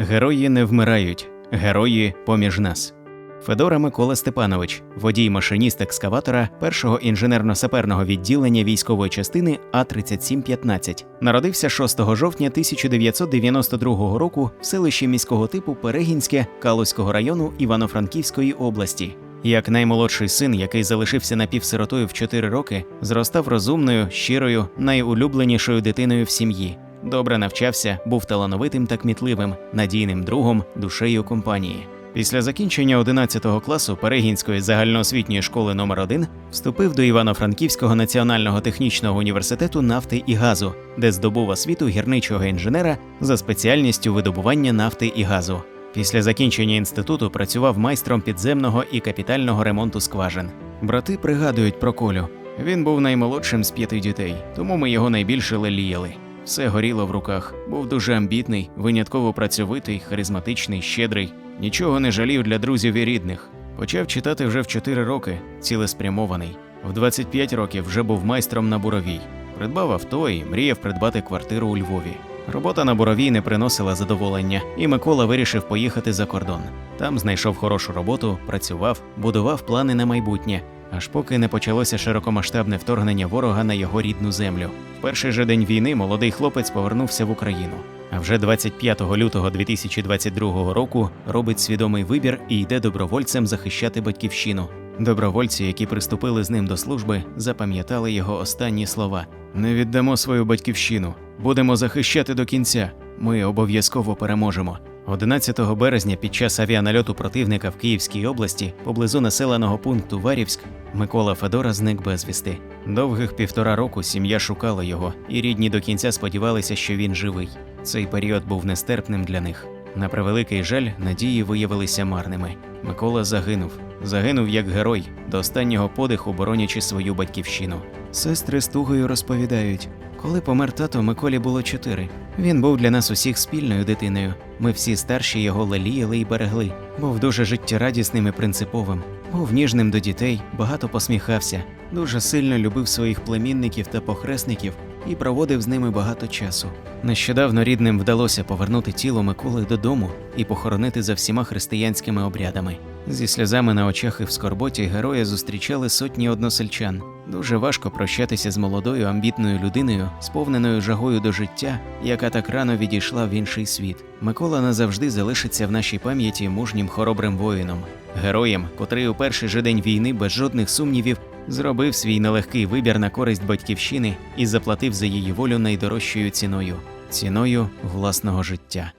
Герої не вмирають, герої поміж нас. Федора Микола Степанович, водій машиніст екскаватора першого інженерно-саперного відділення військової частини А3715, народився 6 жовтня 1992 року в селищі міського типу Перегінське Калузького району Івано-Франківської області. Як наймолодший син, який залишився напівсиротою в 4 роки, зростав розумною, щирою, найулюбленішою дитиною в сім'ї. Добре навчався, був талановитим та кмітливим, надійним другом, душею компанії. Після закінчення 11 класу Перегінської загальноосвітньої школи номер 1 вступив до Івано-Франківського національного технічного університету нафти і газу, де здобув освіту гірничого інженера за спеціальністю видобування нафти і газу. Після закінчення інституту працював майстром підземного і капітального ремонту скважин. Брати пригадують про Колю. Він був наймолодшим з п'яти дітей, тому ми його найбільше леліяли. Все горіло в руках, був дуже амбітний, винятково працьовитий, харизматичний, щедрий, нічого не жалів для друзів і рідних. Почав читати вже в 4 роки, цілеспрямований. В 25 років вже був майстром на буровій. Придбав авто і мріяв придбати квартиру у Львові. Робота на буровій не приносила задоволення, і Микола вирішив поїхати за кордон. Там знайшов хорошу роботу, працював, будував плани на майбутнє, аж поки не почалося широкомасштабне вторгнення ворога на його рідну землю. В перший же день війни молодий хлопець повернувся в Україну. А вже 25 лютого 2022 року робить свідомий вибір і йде добровольцем захищати батьківщину. Добровольці, які приступили з ним до служби, запам'ятали його останні слова: Не віддамо свою батьківщину, будемо захищати до кінця. Ми обов'язково переможемо. 11 березня під час авіанальоту противника в Київській області, поблизу населеного пункту Варівськ, Микола Федора зник безвісти. Довгих півтора року сім'я шукала його, і рідні до кінця сподівалися, що він живий. Цей період був нестерпним для них. На превеликий жаль, надії виявилися марними. Микола загинув. Загинув як герой, до останнього подиху боронячи свою батьківщину. Сестри з тугою розповідають, коли помер тато, Миколі було чотири. Він був для нас усіх спільною дитиною. Ми всі старші його леліяли і берегли. Був дуже життєрадісним і принциповим. Був ніжним до дітей, багато посміхався, дуже сильно любив своїх племінників та похресників і проводив з ними багато часу. Нещодавно рідним вдалося повернути тіло Миколи додому і похоронити за всіма християнськими обрядами. Зі сльозами на очах і в скорботі героя зустрічали сотні односельчан. Дуже важко прощатися з молодою амбітною людиною, сповненою жагою до життя, яка так рано відійшла в інший світ. Микола назавжди залишиться в нашій пам'яті мужнім хоробрим воїном, героєм, котрий у перший же день війни без жодних сумнівів зробив свій нелегкий вибір на користь батьківщини і заплатив за її волю найдорожчою ціною ціною власного життя.